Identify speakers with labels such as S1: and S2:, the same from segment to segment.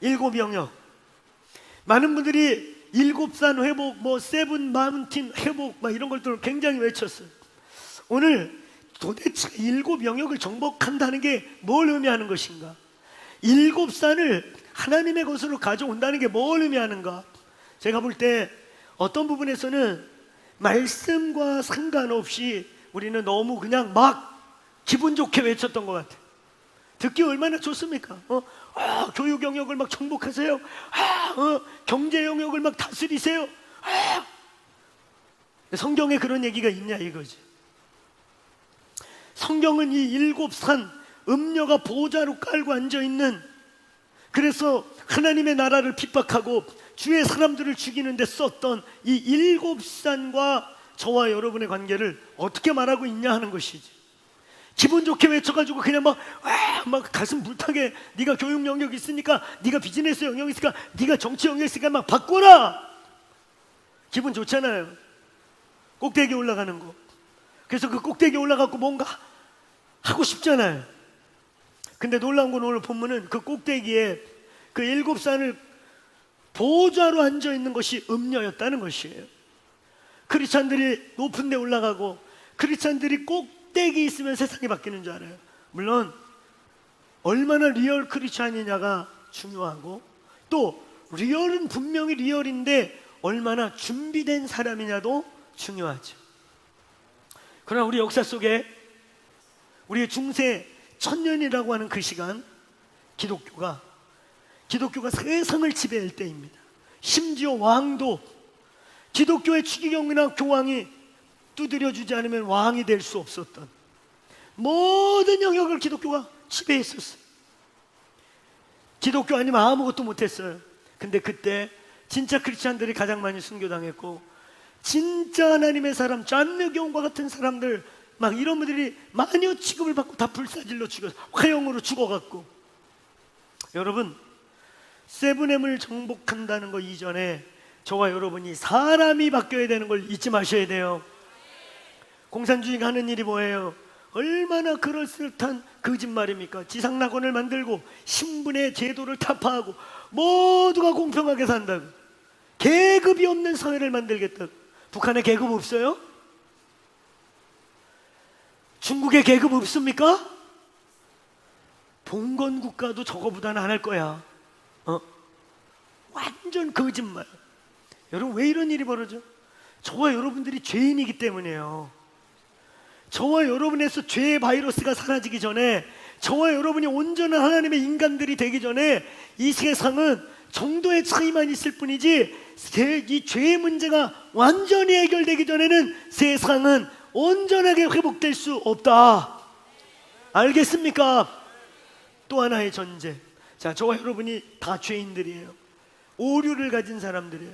S1: 일곱 영역. 많은 분들이 일곱 산 회복, 뭐 세븐 마운틴 회복, 막 이런 것들을 굉장히 외쳤어요. 오늘 도대체 일곱 영역을 정복한다는 게 뭘 의미하는 것인가? 일곱 산을 하나님의 것으로 가져온다는 게 뭘 의미하는가? 제가 볼 때 어떤 부분에서는 말씀과 상관없이 우리는 너무 그냥 막 기분 좋게 외쳤던 것 같아요. 듣기 얼마나 좋습니까? 어? 아, 교육 영역을 막 정복하세요. 아, 어, 경제 영역을 막 다스리세요. 아. 성경에 그런 얘기가 있냐 이거지. 성경은 이 일곱 산 음녀가 보좌로 깔고 앉아 있는 그래서 하나님의 나라를 핍박하고 주의 사람들을 죽이는데 썼던 이 일곱 산과 저와 여러분의 관계를 어떻게 말하고 있냐 하는 것이지. 기분 좋게 외쳐가지고 그냥 막, 아, 막 가슴 불타게 네가 교육 영역 있으니까 네가 비즈니스 영역 있으니까 네가 정치 영역 있으니까 막 바꿔라. 기분 좋잖아요. 꼭대기 올라가는 거. 그래서 그 꼭대기 올라가고 뭔가 하고 싶잖아요. 근데 놀라운 건 오늘 본문은 그 꼭대기에 그 일곱 산을 보좌로 앉아 있는 것이 음녀였다는 것이에요. 크리스찬들이 높은 데 올라가고 크리스찬들이 꼭 대기 있으면 세상이 바뀌는 줄 알아요. 물론 얼마나 리얼 크리스찬이냐가 중요하고 또 리얼은 분명히 리얼인데 얼마나 준비된 사람이냐도 중요하죠. 그러나 우리 역사 속에 우리의 중세 천년이라고 하는 그 시간 기독교가 기독교가 세상을 지배할 때입니다. 심지어 왕도 기독교의 추기경이나 교황이 두드려 주지 않으면 왕이 될 수 없었던 모든 영역을 기독교가 지배했었어요. 기독교 아니면 아무것도 못했어요. 근데 그때 진짜 크리스찬들이 가장 많이 순교당했고 진짜 하나님의 사람, 잔느교원과 같은 사람들 막 이런 분들이 마녀 취급을 받고 다 불사질러 죽어서 화형으로 죽어갔고 여러분 세븐엠을 정복한다는 거 이전에 저와 여러분이 사람이 바뀌어야 되는 걸 잊지 마셔야 돼요. 공산주의가 하는 일이 뭐예요? 얼마나 그럴듯한 거짓말입니까? 지상낙원을 만들고 신분의 제도를 타파하고 모두가 공평하게 산다고 계급이 없는 사회를 만들겠다. 북한에 계급 없어요? 중국에 계급 없습니까? 봉건 국가도 저거보다는 안 할 거야. 어? 완전 거짓말. 여러분 왜 이런 일이 벌어져? 저와 여러분들이 죄인이기 때문이에요. 저와 여러분에서 죄의 바이러스가 사라지기 전에 저와 여러분이 온전한 하나님의 인간들이 되기 전에 이 세상은 정도의 차이만 있을 뿐이지 세- 이 죄의 문제가 완전히 해결되기 전에는 세상은 온전하게 회복될 수 없다. 알겠습니까? 또 하나의 전제. 자, 저와 여러분이 다 죄인들이에요. 오류를 가진 사람들이에요.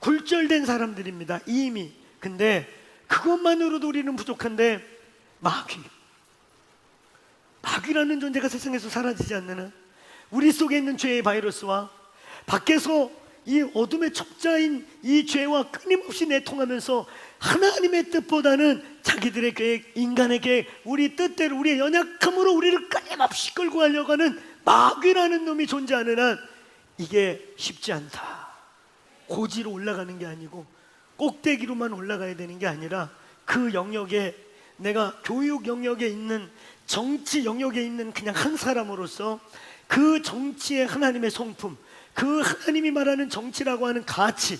S1: 굴절된 사람들입니다. 이미. 근데 그것만으로도 우리는 부족한데 마귀. 마귀라는 존재가 세상에서 사라지지 않는 한 우리 속에 있는 죄의 바이러스와 밖에서 이 어둠의 첩자인 이 죄와 끊임없이 내통하면서 하나님의 뜻보다는 자기들의 계획, 인간의 계획, 우리 뜻대로 우리의 연약함으로 우리를 끊임없이 끌고 가려고 하는 마귀라는 놈이 존재하는 한 이게 쉽지 않다. 고지로 올라가는 게 아니고 꼭대기로만 올라가야 되는 게 아니라 그 영역에 내가 교육 영역에 있는 정치 영역에 있는 그냥 한 사람으로서 그 정치의 하나님의 성품, 그 하나님이 말하는 정치라고 하는 가치,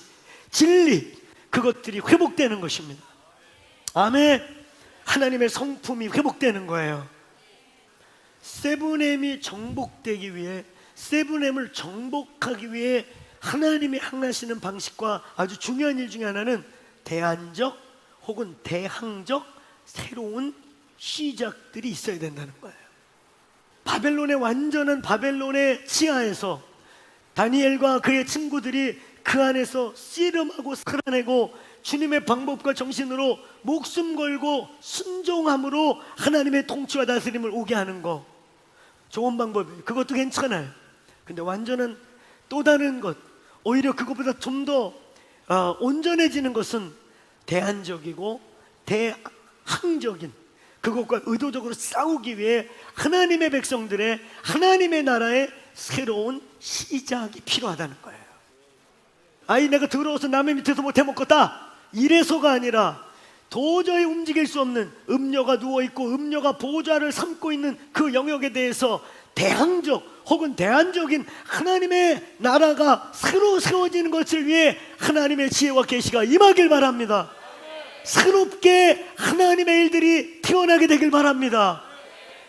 S1: 진리 그것들이 회복되는 것입니다. 아멘. 하나님의 성품이 회복되는 거예요. 세븐엠이 정복되기 위해 세븐엠을 정복하기 위해 하나님이 행하시는 방식과 아주 중요한 일 중에 하나는 대안적 혹은 대항적 새로운 시작들이 있어야 된다는 거예요. 바벨론의 완전한 바벨론의 치하에서 다니엘과 그의 친구들이 그 안에서 씨름하고 살아내고 주님의 방법과 정신으로 목숨 걸고 순종함으로 하나님의 통치와 다스림을 오게 하는 거 좋은 방법이에요. 그것도 괜찮아요. 근데 완전한 또 다른 것 오히려 그것보다 좀더 어, 온전해지는 것은 대안적이고 대항적인 그것과 의도적으로 싸우기 위해 하나님의 백성들의 하나님의 나라의 새로운 시작이 필요하다는 거예요. 아이 내가 더러워서 남의 밑에서 못해 먹겠다 이래서가 아니라 도저히 움직일 수 없는 음녀가 누워 있고 음녀가 보좌를 삼고 있는 그 영역에 대해서 대항적 혹은 대안적인 하나님의 나라가 새로 세워지는 것을 위해 하나님의 지혜와 계시가 임하길 바랍니다. 새롭게 하나님의 일들이 태어나게 되길 바랍니다.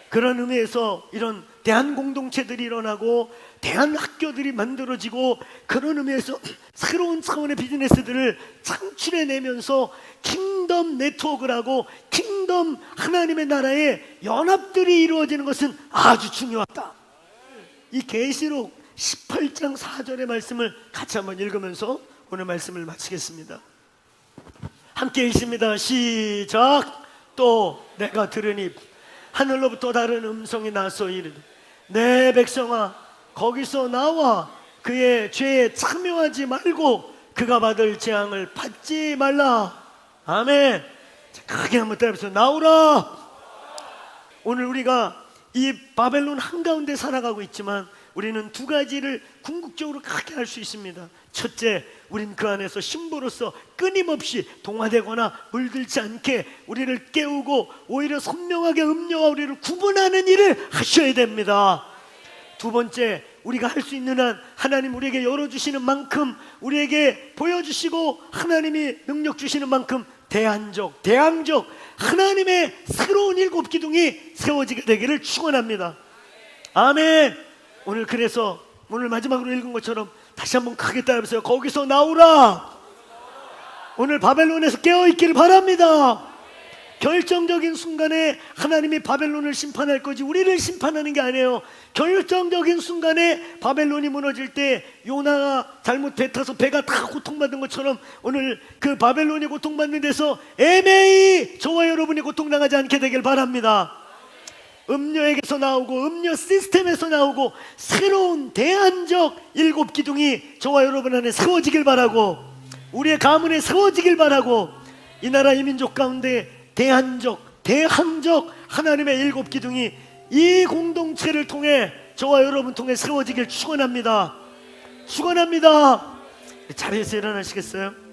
S1: 그런 의미에서 이런 대한 공동체들이 일어나고 대한 학교들이 만들어지고 그런 의미에서 새로운 차원의 비즈니스들을 창출해 내면서 킹덤 네트워크를 하고 킹덤 하나님의 나라의 연합들이 이루어지는 것은 아주 중요하다. 이 계시록 18장 4절의 말씀을 같이 한번 읽으면서 오늘 말씀을 마치겠습니다. 함께 읽습니다. 시작. 또 내가 들으니 하늘로부터 다른 음성이 나서 이르되 내 백성아 거기서 나와 그의 죄에 참여하지 말고 그가 받을 재앙을 받지 말라. 아멘. 자, 크게 한번 따라해서 나오라. 오늘 우리가 이 바벨론 한가운데 살아가고 있지만 우리는 두 가지를 궁극적으로 크게 할 수 있습니다. 첫째, 우린 그 안에서 신부로서 끊임없이 동화되거나 물들지 않게 우리를 깨우고 오히려 선명하게 음료와 우리를 구분하는 일을 하셔야 됩니다. 두 번째, 우리가 할 수 있는 한 하나님 우리에게 열어주시는 만큼 우리에게 보여주시고 하나님이 능력 주시는 만큼 대안적, 대항적 하나님의 새로운 일곱 기둥이 세워지게 되기를 축원합니다. 아멘. 오늘 그래서 오늘 마지막으로 읽은 것처럼 다시 한번 크게 따라해보세요. 거기서 나오라. 오늘 바벨론에서 깨어 있기를 바랍니다. 결정적인 순간에 하나님이 바벨론을 심판할 거지 우리를 심판하는 게 아니에요. 결정적인 순간에 바벨론이 무너질 때 요나가 잘못 배 타서 배가 다 고통받은 것처럼 오늘 그 바벨론이 고통받는 데서 애매히 저와 여러분이 고통당하지 않게 되길 바랍니다. 음료에게서 나오고 음료 시스템에서 나오고 새로운 대안적 일곱 기둥이 저와 여러분 안에 세워지길 바라고 우리의 가문에 세워지길 바라고 이 나라 이 민족 가운데 대안적 대항적 하나님의 일곱 기둥이 이 공동체를 통해 저와 여러분 통해 세워지길 축원합니다. 축원합니다. 자리에서 일어나시겠어요?